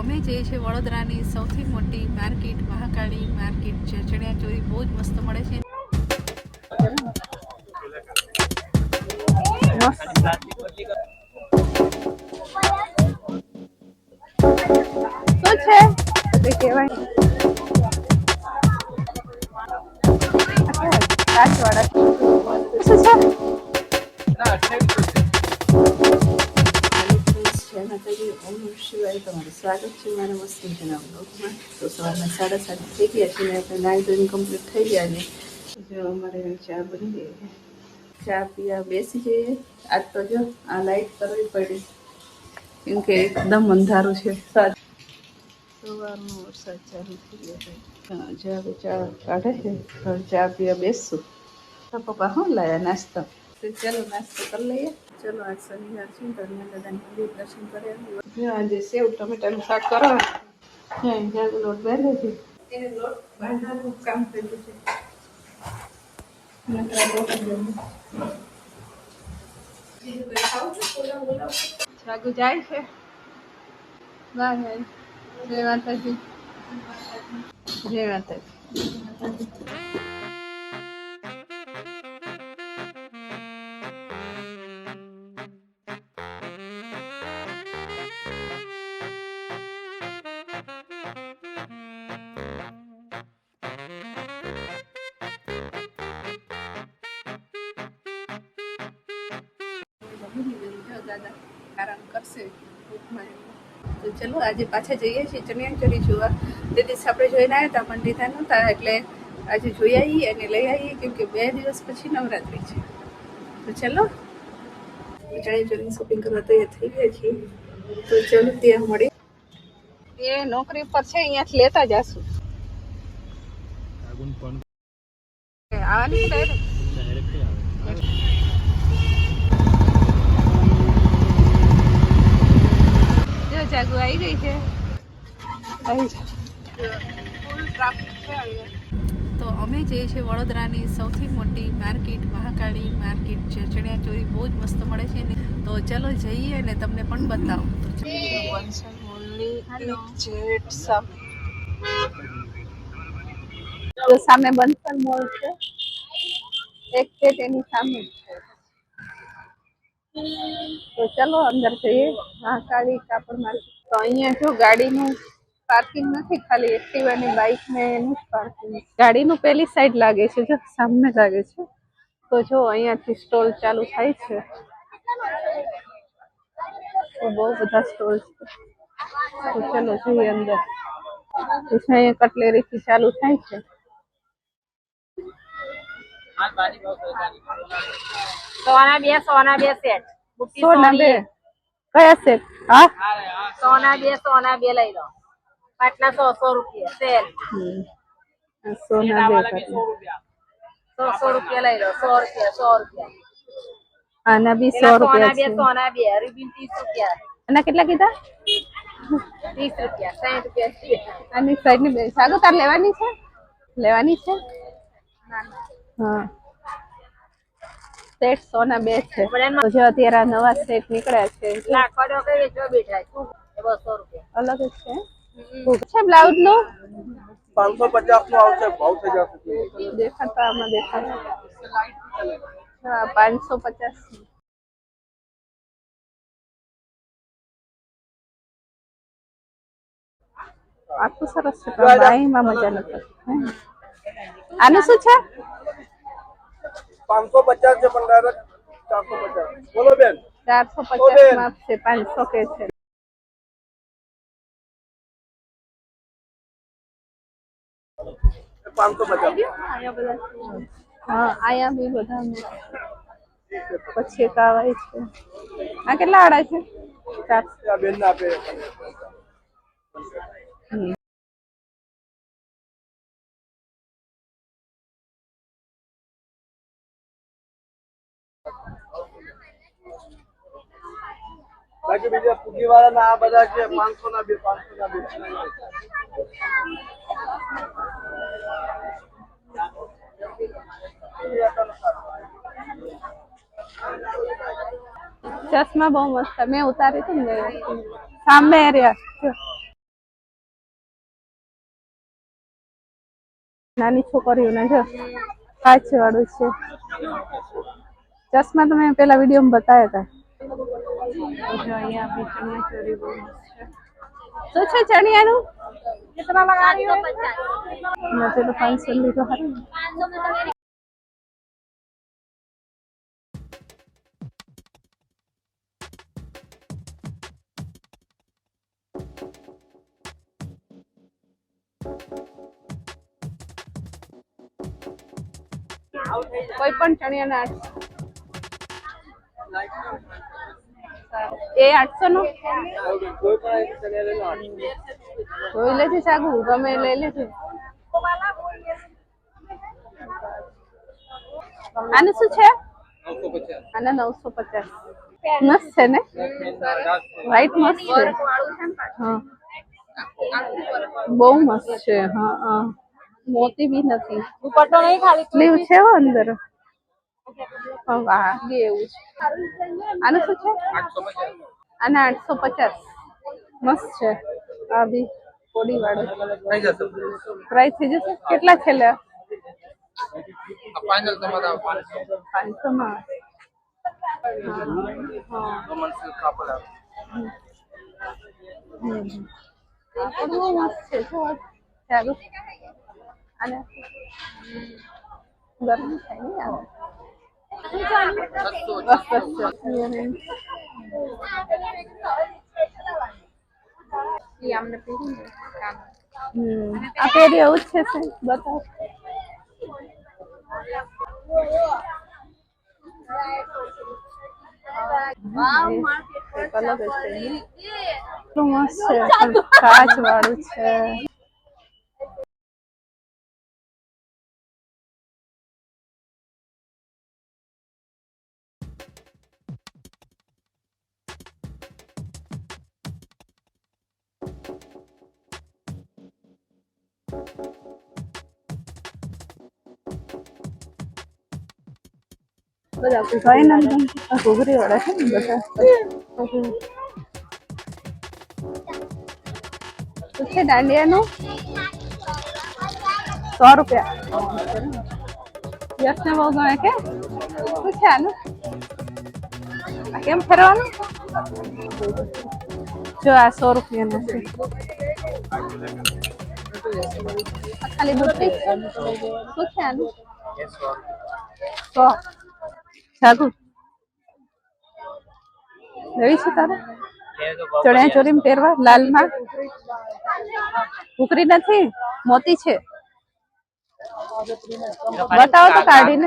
અમે જઈએ છીએ વડોદરાની સૌથી મોટી માર્કેટ મહાકાળી માર્કેટ છે. ચણિયાચોળી બહુ જ મસ્ત મળે છે. શું છે? કહેવાય. કાચવાડા છે મારા મસ્ત મજાના બ્લોગમાં તો સવારના સાડા સાત થઈ ગયા છે ને આપણે નાઈ કમ્પ્લીટ થઈ ગયા ને. જો અમારે ચા બની ગઈ ચા પીવા બેસી જઈએ. આજ તો જો આ લાઈટ કરવી પડી. કેમ કે એકદમ અંધારું છે. સાત સવારનો વરસાદ ચાલુ થઈ ગયો છે. હા, ચા કાઢે છે. તો ચા પીવા બેસશું. તો પપ્પા શું લાયા નાસ્તો? તો ચાલો નાસ્તો કરી લઈએ. ચલો આજ શનિવાર છે તો હનુમાન દાદાની મંદિર દર્શન કરી આવીએ. જો આજે સેવ ટમેટાનું શાક કરો જ્યાં લોટ બાંધ્યો છે એને લોટ બાંધવાનું કામ કર્યું છે નકરા લોટ જ બાંધ્યો. બીજું કંઈ ખાવું છે? પુલાવ બોલાવો? જાગુ જાય છે વાહ ભાઈ જય માતાજી જય માતાજી તો ચલો, આજે પાછા જઈએ છીએ ચણિયાચોરી જોવા તે દિવસ આપણે જોઈને આવ્યા હતા પણ લીધા નહોતા એટલે આજે જોઈ આવીએ અને લઈ આવીએ કેમ કે બે દિવસ પછી નવરાત્રિ છે. તો ચલો ચણિયાચોરીની શોપિંગ કરવા તૈયાર થઈ ગયા છીએ. તો ચલો, ત્યાં મળીએ. નોકરી પર છે અહીંયાથી લેતા જાશું? જો જાગુ આવી ગઈ છે આવી જા. ફૂલ ટ્રાફિક છે અહીંયા. તો અમે જઈએ છીએ વડોદરાની સૌથી મોટી માર્કેટ મહાકાળી માર્કેટ છે ચણિયાચોળી બહુ જ મસ્ત મળે છે ને તો ચલો જઈએ અને તમને પણ બતાવું જેટ સામ બંસલ મોલ છે. એક જેટ એની સામે જ તો ચલો અંદર જઈએ. મહાકાળી કાપડ માર્કેટ. તો અહીંયા જો ગાડીનું પાર્કિંગ નથી, ખાલી એક્ટિવા ની બાઇક ને એનું જ પાર્કિંગ ગાડીનું પેલી સાઈડ લાગે છે, જો સામે લાગે છે. તો જો અહીંયાથી સ્ટોલ ચાલુ થાય છે. બહુ બધા સ્ટોલ છે. તો ચલો જોઈએ અંદર. અહીંયા કટલેરી થી ચાલુ થાય છે. સોના બે સોના બે સેટ સોના બે. કયા સેટ હા? સોના બે સોના બે લઈ લો. પાટના સો સો રૂપિયા સેલ સોના બે સો સો રૂપિયા લઈ લો. સો રૂપિયા સો રૂપિયા. આના બી સો સોના બે સોના બે. રિબિન ત્રીસ રૂપિયા. એના કેટલા કીધા? ત્રીસ રૂપિયા સાઠ રૂપિયા છે. આની સાઈડની તાર લેવાની છે? લેવાની છે? હા. સેટ સોના બે છે. જો અત્યારે આ નવા સેટ નીકળ્યા છે અલગ જ છે? છે બ્લાઉઝ નો પાંચસો પચાસ નો આવશે ભાવ થઈ જશે. દેખાતા આમાં હા પાંચસો પચાસ. આખું સરસ છે બાઈમાં મજા નથી? આનું શું છે? પાંચસો પચાસ છે પણ ડાયરેક્ટ ચારસો પચાસ. બોલો બેન. ચારસો પચાસમાં છે પાંચસો કે છે. પાંચસો પચાસ. હા અહીંયા બી બધા પછી એક આવાય છે. આ કેટલા આડા છે? ચારસો બેન આપે. બાકી બીજા પુગીવાળા ના બધા છે પાંચસો ના બિલ પાંચસો ના બિલ ચશ્મા બહુ મસ્ત મેં ઉતારી હતી ને સામે રહ્યા નાની છોકરીઓને જો કાચ વાળું છે. ચશ્મા તો મેં પેલા વીડિયો બતાવ્યા હતા. જો અહીંયા આપણી ચણિયા ચોરી બહુ મસ્ત છે. શું છે ચણિયાનું? મેં તો પાંચસો લીધો હારું કોઈ પણ ચણિયાના એ આઠસો નું. જોઈ લેતી સાગું ગમે લઈ લીધું આને શું છે? આને નવસો પચાસ. મસ્ત છે ને? વ્હાઈટ મસ્ત છે. હા. બહુ મસ્ત છે હા હા. મોતી બી નથી. દુપટ્ટો નહીં ખાલી સ્લીવ છે અંદર. વાહ બે એવું છે. આનું શું છે? આઠસો આઠસો પચાસ. મસ્ત છે. આ બી કોડી પ્રાઇસ થઈ જશે? કેટલા છે લે? પાંચસો માં મસ્ત છે અને ગરમી થાય ને આ પહેરી એવું જ છે. બતાવો કાચ વાળું છે. બધા ભાઈ ઘૂઘરી વાળા છે ને બધા શું છે દાંડિયાનું સો રૂપિયા યશને બહુ ગમે કે શું છે આનું કેમ ફેરવાનું જો આ સો રૂપિયાનું છે ખાલી બુટ્ટી શું છે આનું લેવી છે તારે ચણિયા ચોરી પહેરવા લાલમાં ઉકરી નથી મોતી છે બતાવો તો કાઢીને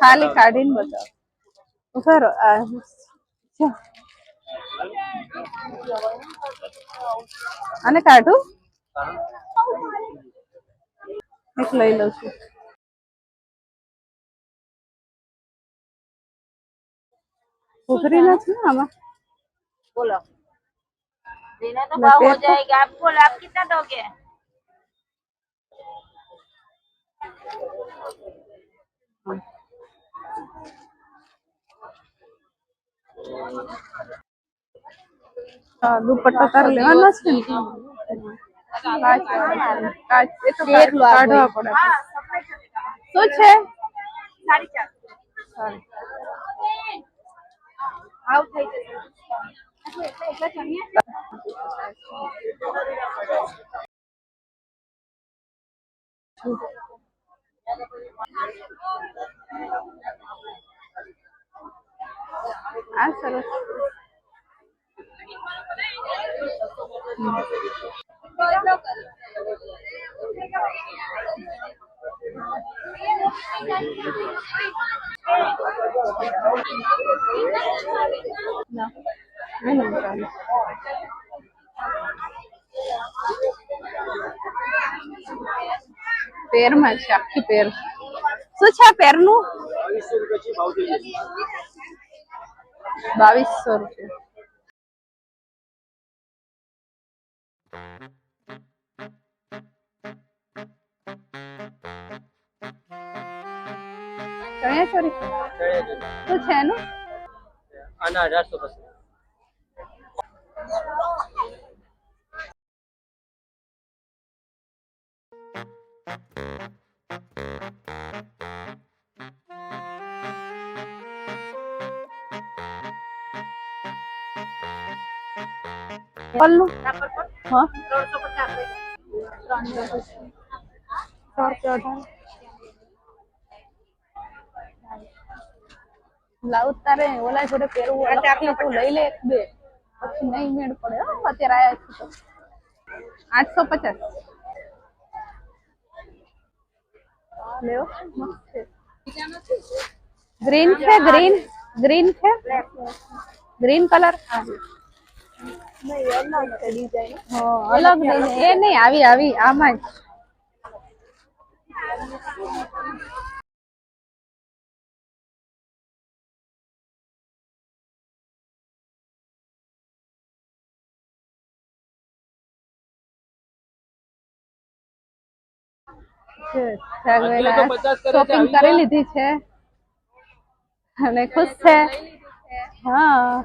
ખાલી કાઢીને બતાવો જો. આને કાઢું એક લઈ લઉં છું ઉઘરી નથી ને આમાં बोलो देना तो मैं भाव हो पेट तो- जाएगा आप बोलो आप कितना दोगे હા દુપટ્ટો તારે કાઢવા પડે શું છે સાડી ચાર સારી. ભાવ થઈ જશે એટલા એટલા ચણિયા આ સરસ ના નહીં ચાલે. પેરમાં છે આખી પેર શું છે આ પેરનું બાવીસો રૂપિયા ચણિયા ચોરી. શું છે એનું આના અઢારસો પછી. પલ્લુ હા ત્રણસો પચાસ. સો રૂપિયા અઢાર બ્લાઉઝ તારે ઓલા જોડે પહેરવું અલગથી તું લઈ લે એક બે પછી નહીં મેળ પડે હો અત્યારે આયા છે તો આઠસો પચાસ લેવો મસ્ત છે ગ્રીન છે ગ્રીન ગ્રીન છે ગ્રીન કલર હા અલગ ડિઝાઇન એ નહીં આવી આવી આમાં જ શોપિંગ કરી લીધી છે અને ખુશ છે હા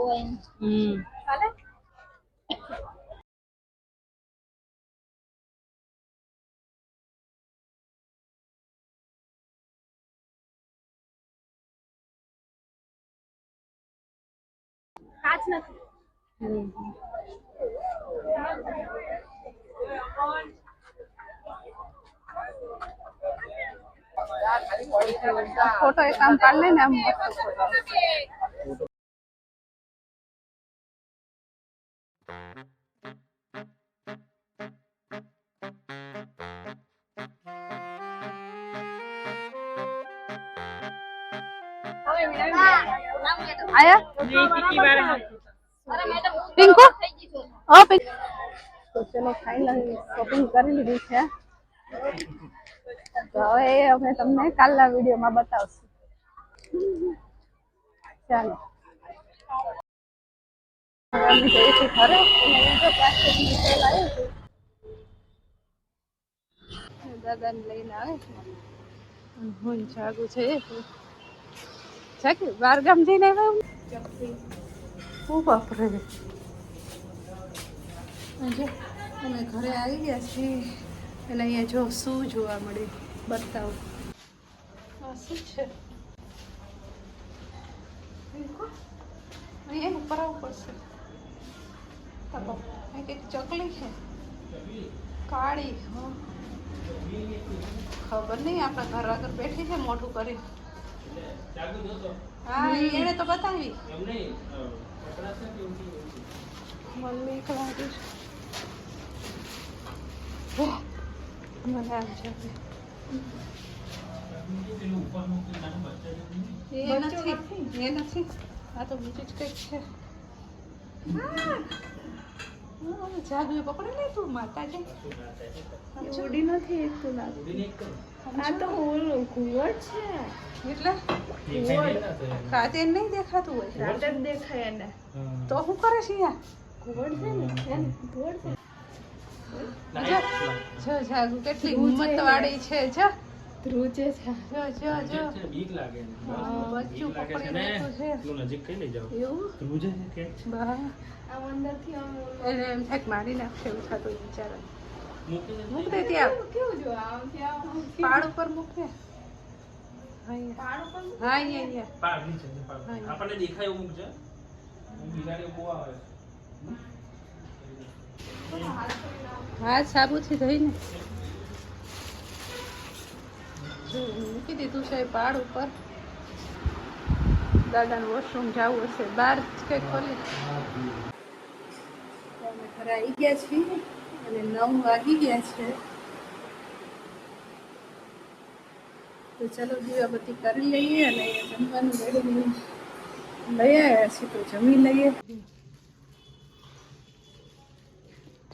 વાળી હમ કાચ નથી હમ. ફોટો એક આમ પાડ લે આયા? પિંકુ? ઓ પિંક. તો ચલો ફાઇનલ શોપિંગ કરી લીધી છે. તો હવે અમે તમને કાલના વિડીયોમાં બતાવશું. ચાલો. અમે જઈએ છીએ ઘરે દાદાને લઈને આવે છે હું જાગું છે જાગી બાર ગામ જઈને આવ્યા હું બાપરે જો અમે ઘરે આવી ગયા છીએ એટલે અહીંયા જો શું જોવા મળે બતાવો આ શું છે અહીંયા ઉપર આવવું પડશે તપો અહીં કંઈક ચકલી છે કાળી. ખબર નહીં આપણા ઘર આગળ બેઠી છે મોઢું કરી હા એને તો બતાવી. મને એક લાગે છે મને આમ છે એ નથી. એ નથી. આ તો બીજું જ કંઈક છે. જાદુ પકડી લે તું માતાજી. ઉડી નથી એક તો લાગે. આ તો ઓલું ઘુવડ છે. એટલે? રાતે. નહીં દેખાતું હોય? રાતે જ દેખાય એને. તો શું કરે છે યાર ઘુવડ છે ને? છે. જો જો જાગુ કેટલી હિંમત વાળી છે જો. ધ્રુજે છે. જો જો જો. બીક લાગે બચ્ચું બીક લાગે છે. પકડી ને છે. તું નજીક કઈ લઈ જાઓ? એવું? ધ્રુજે છે કે? બા. આમ અંદરથી આમ એને એમ થાય મારી નાખશે એવું થતું વિચારે મૂકી દે ત્યાં. કેવું જો આમ ત્યાં પાડ ઉપર મૂક દે. હા પાડ ઉપર હા અહીંયા અહીંયા. પાડ નીચે પાડ. આપણને દેખાય એવું મૂકજે. બિલાડીઓ બહુ આવે. હા સાબુથી ધોઈને. મૂકી દીધું છે પાડ ઉપર. દાદાનું વોશરૂમ જવું હશે. બહાર જ કંઈક ખોલી. અમે ઘરે આવી ગયા છીએ. અને નવ વાગી ગયા છે. તો ચલો દીવાબત્તી કરી લઈએ અને જમવાનું રેડી લઈ આવ્યા છીએ તો જમી લઈએ.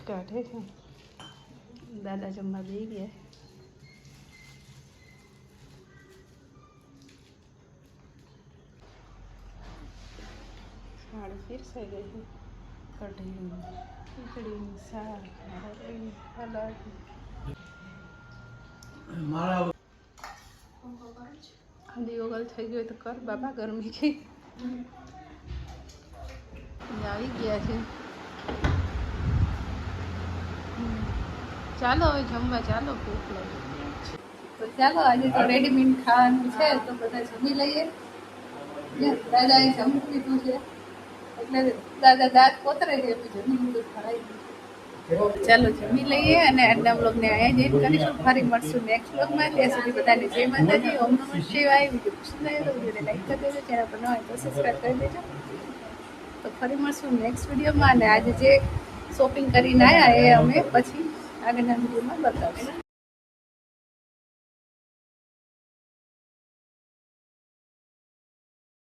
કાઢે છે. દાદા જમવા દઈ ગયા. સાડી પીરસાઈ ગઈ છે. કઢી દીવો થઈ ગયો તો કર બાબા ગરમી કે આવી ગયા છે. ચાલો હવે જમવા ચાલો ભૂખ લાગી ચાલો આજે તો રેડીમેડ ખાવાનું છે, તો બધા જમી લઈએ દાદાએ જમી લીધું છે એટલે દાદા દાંત કોતરે છે ગયું. ચાલો જમી લઈએ અને આજના બ્લોગને અહીંયા જઈને કરીશું. ફરી મળશું નેક્સ્ટ બ્લોગમાં ત્યાં સુધી બધાને જય માતાજી. ઓમ નમઃ શિવાય. આવ્યો તો વિડીયોને લાઈક કરી દેજો. ચેનલ પર ન હોય તો સબસ્ક્રાઈબ કરી દેજો. તો ફરી મળશું નેક્સ્ટ વિડીયોમાં. અને આજે જે શોપિંગ કરીને આવ્યા એ અમે પછી આગળના વિડીયોમાં બતાવીશું.